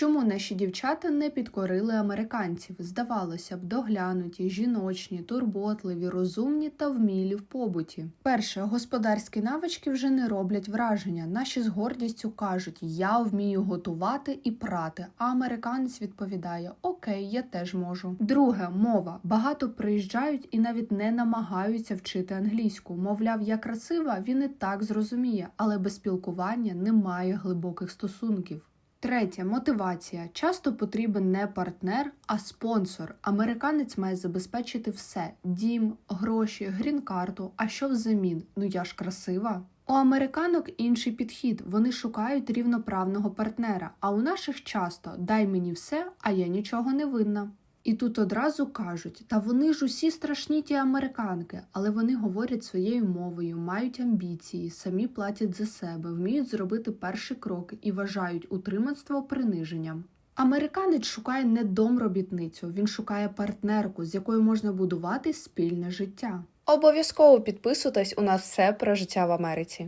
Чому наші дівчата не підкорили американців? Здавалося б, доглянуті, жіночні, турботливі, розумні та вмілі в побуті. Перше, господарські навички вже не роблять враження. Наші з гордістю кажуть: Я вмію готувати і прати. А американець відповідає: Окей, я теж можу. Друге, мова. Багато приїжджають і навіть не намагаються вчити англійську. Мовляв, я красива, він і так зрозуміє, але без спілкування немає глибоких стосунків. Третє мотивація. Часто потрібен не партнер, а спонсор. Американець має забезпечити все: дім, гроші, грін-карту. А що взамін? Ну я ж красива. У американок інший підхід. Вони шукають рівноправного партнера. А у наших часто дай мені все, а я нічого не винна. І тут одразу кажуть: та вони ж усі страшні ті американки, але вони говорять своєю мовою, мають амбіції, самі платять за себе, вміють зробити перший крок і вважають утриманство приниженням. Американець шукає не домробітницю, він шукає партнерку, з якою можна будувати спільне життя. Обов'язково підписуйтесь, у нас все про життя в Америці.